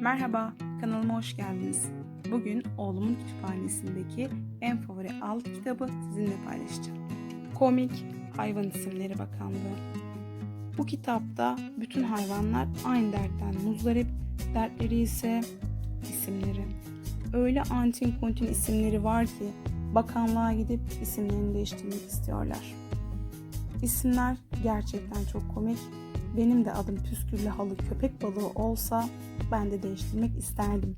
Merhaba, kanalıma hoş geldiniz. Bugün oğlumun kütüphanesindeki en favori alt kitabı sizinle paylaşacağım. Komik Hayvan İsimleri Bakanlığı. Bu kitapta bütün hayvanlar aynı dertten muzdarip, dertleri ise isimleri. Öyle antin kontin isimleri var ki bakanlığa gidip isimlerini değiştirmek istiyorlar. İsimler gerçekten çok komik. Benim de adım püsküllü halı köpek balığı olsa ben de değiştirmek isterdim.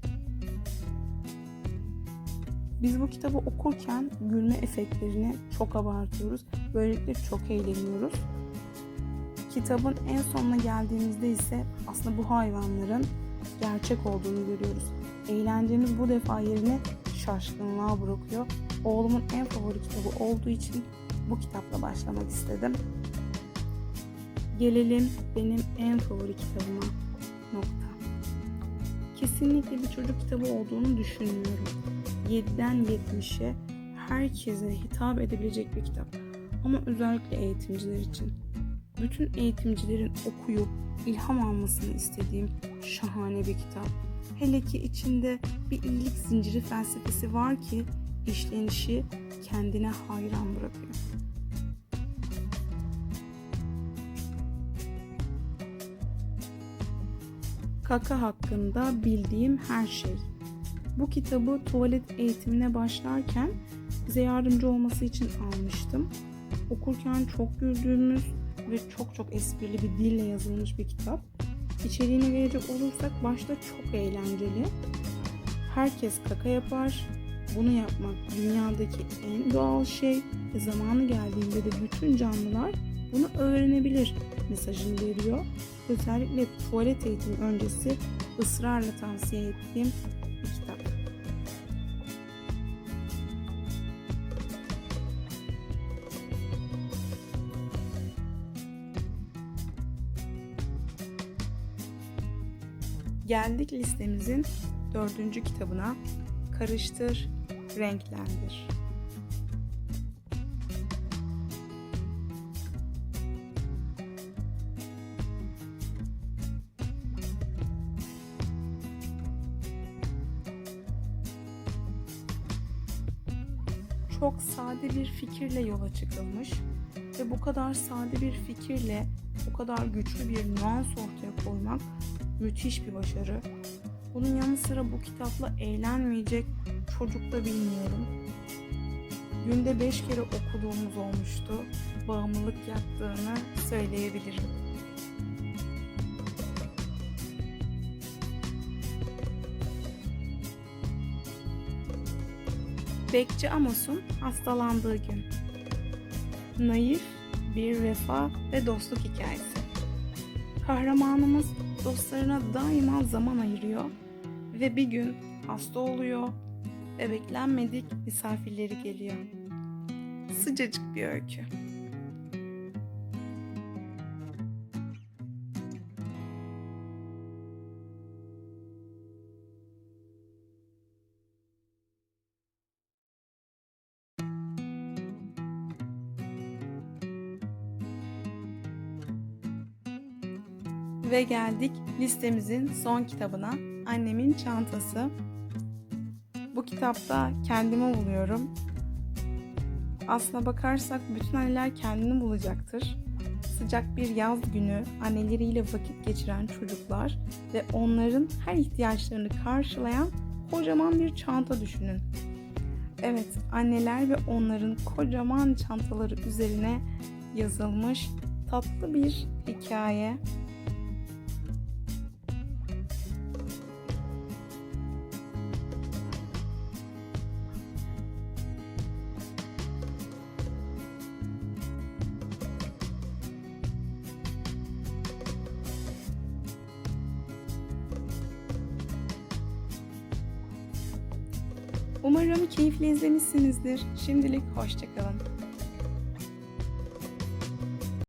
Biz bu kitabı okurken gülme efektlerini çok abartıyoruz. Böylelikle çok eğleniyoruz. Kitabın en sonuna geldiğimizde ise aslında bu hayvanların gerçek olduğunu görüyoruz. Eğlencemiz bu defa yerine şaşkınlığa bırakıyor. Oğlumun en favori kitabı olduğu için bu kitapla başlamak istedim. Gelelim benim en favori kitabıma. Nokta. Kesinlikle bir çocuk kitabı olduğunu düşünmüyorum. 7'den 70'e herkese hitap edebilecek bir kitap. Ama özellikle eğitimciler için. Bütün eğitimcilerin okuyup ilham almasını istediğim şahane bir kitap. Hele ki içinde bir iyilik zinciri felsefesi var ki işlenişi kendine hayran bırakıyor. Kaka hakkında bildiğim her şey. Bu kitabı tuvalet eğitimine başlarken bize yardımcı olması için almıştım. Okurken çok güldüğümüz ve çok çok esprili bir dille yazılmış bir kitap. İçeriğine gelecek olursak başta çok eğlenceli. Herkes kaka yapar. Bunu yapmak dünyadaki en doğal şey zamanı geldiğinde de bütün canlılar bunu öğrenebilir mesajını veriyor. Özellikle tuvalet eğitimi öncesi ısrarla tavsiye ettiğim bir kitap. Geldik listemizin dördüncü kitabına. Karıştır, renklendir. Çok sade bir fikirle yola çıkılmış ve bu kadar sade bir fikirle bu kadar güçlü bir nüans ortaya koymak müthiş bir başarı. Bunun yanı sıra bu kitapla eğlenmeyecek çocuk da bilmiyorum. Günde beş kere okuduğumuz olmuştu. Bağımlılık yaptığını söyleyebilirim. Bekçi Amos'un hastalandığı gün. Naif bir vefa ve dostluk hikayesi. Kahramanımız dostlarına daima zaman ayırıyor ve bir gün hasta oluyor ve beklenmedik misafirleri geliyor. Sıcacık bir öykü. Ve geldik listemizin son kitabına. Annemin çantası. Bu kitapta kendimi buluyorum. Aslına bakarsak bütün anneler kendini bulacaktır. Sıcak bir yaz günü anneleriyle vakit geçiren çocuklar ve onların her ihtiyaçlarını karşılayan kocaman bir çanta düşünün. Evet, anneler ve onların kocaman çantaları üzerine yazılmış tatlı bir hikaye. Umarım keyifle izlemişsinizdir. Şimdilik hoşçakalın.